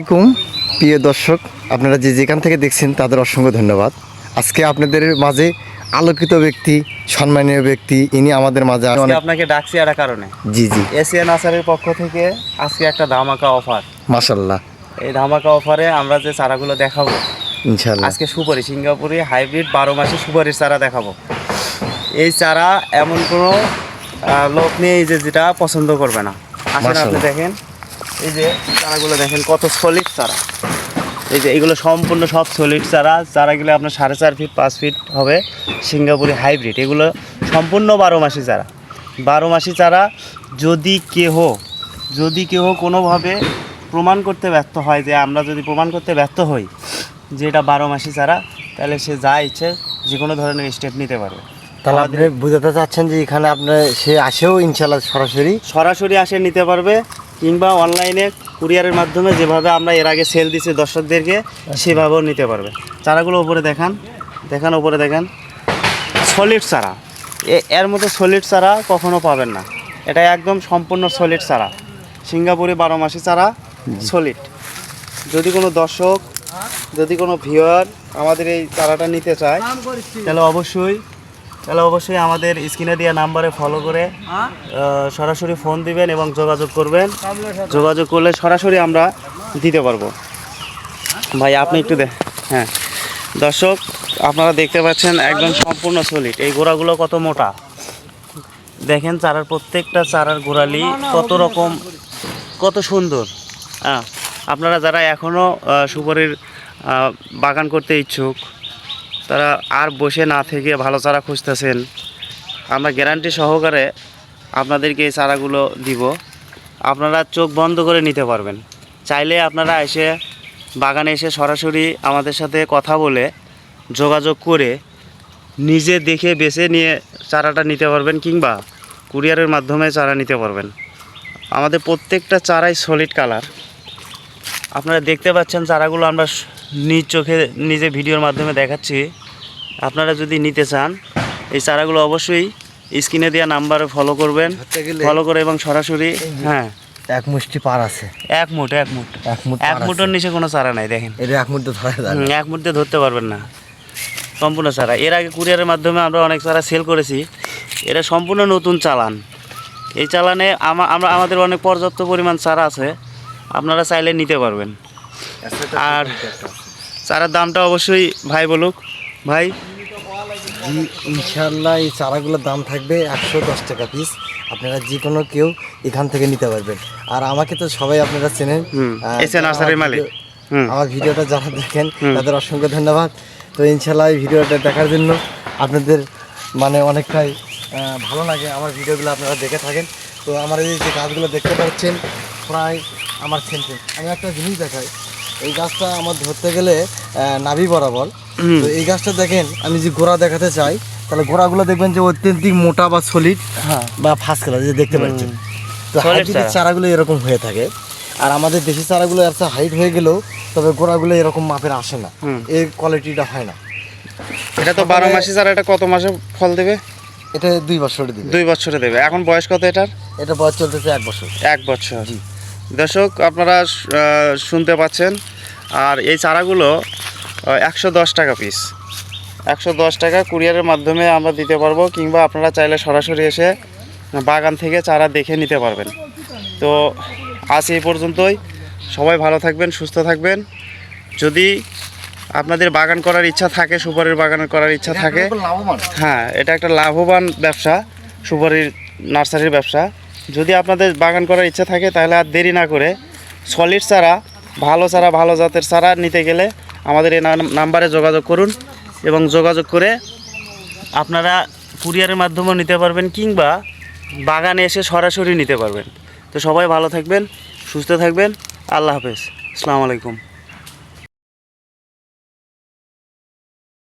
আসসালামাইকুম প্রিয় দর্শক আপনারা যে যেখান থেকে দেখছেন তাদের অসংখ্য ধন্যবাদ। আজকে আপনাদের মাঝে আলোকিত ব্যক্তি সম্মানীয় ব্যক্তি ইনি আমাদের মাঝে আপনাকে ডাকছি একটা কারণে। জি জি। এশিয়ান আসারের পক্ষ থেকে আজকে একটা ধামাকা অফার। মাসাল্লাহ এই ধামাকা অফারে আমরা যে চারাগুলো দেখাবো ইনশাল্লাহ। আজকে সুপারি সিঙ্গাপুরি হাইব্রিড বারো মাসে সুপারির চারা দেখাবো। এই চারা এমন কোনো লোক নেই যে যেটা পছন্দ করবে না। আসলে আপনি দেখেন। এই যে চারাগুলো দেখেন কত সলিড চারা। এই যে এগুলো সম্পূর্ণ সব সলিড চারা। চারাগুলো আপনার সাড়ে চার ফিট পাঁচ ফিট হবে। সিঙ্গাপুরি হাইব্রিড এগুলো সম্পূর্ণ বারো মাসি চারা। বারো মাসি চারা যদি কেহ যদি কেহ কোনোভাবে প্রমাণ করতে ব্যর্থ হয় যে আমরা যদি প্রমাণ করতে ব্যর্থ হই যে এটা বারো মাসি চারা তাহলে সে যা ইচ্ছে যে কোনো ধরনের স্টেপ নিতে পারবে। তাহলে আপনি বুঝাতে চাচ্ছেন যে এখানে আপনার সে আসেও ইনশাল্লাহ সরাসরি? সরাসরি আসে নিতে পারবে। কিংবা অনলাইনে কুরিয়ারের মাধ্যমে যেভাবে আমরা এর আগে সেল দিছি দর্শকদেরকে সেভাবেও নিতে পারবে। চারাগুলো উপরে দেখান দেখান উপরে দেখান। সলিড চারা। এ- এর মতো সলিড চারা কখনো পাবেন না। এটা একদম সম্পূর্ণ সলিড চারা। সিঙ্গাপুরি বারো মাসি চারা সলিড যদি কোনো দর্শক যদি কোনো ভিউয়ার আমাদের এই চারাটা নিতে চায় তাহলে অবশ্যই তাহলে অবশ্যই আমাদের স্ক্রিনে দেওয়া নাম্বারে ফলো করে সরাসরি ফোন দিবেন এবং যোগাযোগ করবেন। যোগাযোগ করলে সরাসরি আমরা দিতে পারব। ভাই আপনি একটু দে হ্যাঁ। দর্শক আপনারা দেখতে পাচ্ছেন একদম সম্পূর্ণ সলিড এই গোড়াগুলো কত মোটা? দেখেন চারার প্রত্যেকটা চারার গোড়ালি কত রকম কত সুন্দর। হ্যাঁ আপনারা যারা এখনও সুপারির বাগান করতে ইচ্ছুক তারা আর বসে না থেকে ভালো চারা খুঁজতেছেন। আমরা গ্যারান্টি সহকারে আপনাদেরকে এই চারাগুলো দিব। আপনারা চোখ বন্ধ করে নিতে পারবেন। চাইলে আপনারা এসে বাগানে এসে সরাসরি আমাদের সাথে কথা বলে যোগাযোগ করে নিজে দেখে বেছে নিয়ে চারাটা নিতে পারবেন কিংবা কুরিয়ারের মাধ্যমে চারা নিতে পারবেন। আমাদের প্রত্যেকটা চারাই সলিড কালার আপনারা দেখতে পাচ্ছেন চারাগুলো আমরা নিজ চোখে নিজে ভিডিওর মাধ্যমে দেখাচ্ছি। আপনারা যদি নিতে চান এই চারাগুলো অবশ্যই স্ক্রিনে দেওয়া নাম্বারে ফলো করবেন। ফলো করে এবং সরাসরি হ্যাঁ। এক মুষ্টি পার আছে। এক মুঠ এক মুঠ। এক মুঠ এক মুঠের নিচে কোনো চারা নাই দেখেন। এটা এক মুঠ এক মুহূর্তে ধরতে পারবেন না। সম্পূর্ণ চারা। এর আগে কুরিয়ারের মাধ্যমে আমরা অনেক চারা সেল করেছি। এটা সম্পূর্ণ নতুন চালান। এই চালানে আমরা আমাদের অনেক পর্যাপ্ত পরিমাণ চারা আছে। আপনারা চাইলে নিতে পারবেন। আর চারার দামটা অবশ্যই ভাই বলুক। ভাই? জি ইনশাল্লাহ এই চারাগুলোর দাম থাকবে একশো দশ টাকা পিস আপনারা যে কোনো কেউ এখান থেকে নিতে পারবেন। আর আমাকে তো সবাই আপনারা চেনেন। আমার ভিডিওটা যারা দেখেন তাদের অসংখ্য ধন্যবাদ। তো ইনশাল্লাহ এই ভিডিওটা দেখার জন্য আপনাদের মানে অনেকটাই ভালো লাগে আমার ভিডিওগুলো আপনারা দেখে থাকেন। তো আমার এই যে গাছগুলো দেখতে পাচ্ছেন প্রায় আমার সেন্টে আমি একটা জিনিস দেখাই। এই গাছটা আমার ধরতে গেলে নাভি বরাবর। তো এই গাছটা দেখেন আমি যে গোড়া দেখাতে চাই তাহলে গোড়াগুলো দেখবেন যে অত্যন্তিক মোটা বা সলিড হ্যাঁ। বা ফার্স্ট কালার যে দেখতে পাচ্ছেন। তো Solid চারাগুলো এরকম হয়ে থাকে আর আমাদের দেশি চারাগুলো একটা হাইট হয়ে গেলেও তবে গোড়াগুলো এরকম মাপের আসে না। এই কোয়ালিটিটা হয় না। এটা তো বারো মাসি চারা এটা কত মাসে ফল দেবে? এটা দুই বছরে দিবে। দুই বছরে দেবে। এখন বয়স কত এটার? এটা বয়স চলতেছে এক বছর। এক বছর। দর্শক আপনারা শুনতে পাচ্ছেন। আর এই চারাগুলো একশো দশ টাকা পিস একশো দশ টাকা কুরিয়ারের মাধ্যমে আমরা দিতে পারব কিংবা আপনারা চাইলে সরাসরি এসে বাগান থেকে চারা দেখে নিতে পারবেন। তো আজ এই পর্যন্তই। সবাই ভালো থাকবেন সুস্থ থাকবেন। যদি আপনাদের বাগান করার ইচ্ছা থাকে সুপারির বাগান করার ইচ্ছা থাকে হ্যাঁ এটা একটা লাভবান ব্যবসা সুপারির নার্সারির ব্যবসা। যদি আপনাদের বাগান করার ইচ্ছা থাকে, তাহলে আর দেরি না করে সলিড চারা, ভালো চারা, ভালো জাতের চারা নিতে গেলে আমাদের এই নাম- নাম্বারে যোগাযোগ করুন এবং যোগাযোগ করে আপনারা কুরিয়ারের মাধ্যমেও নিতে পারবেন কিংবা বাগানে এসে সরাসরি নিতে পারবেন। তো সবাই ভালো থাকবেন, সুস্থ থাকবেন। আল্লাহ হাফেজ। আসসালামু আলাইকুম।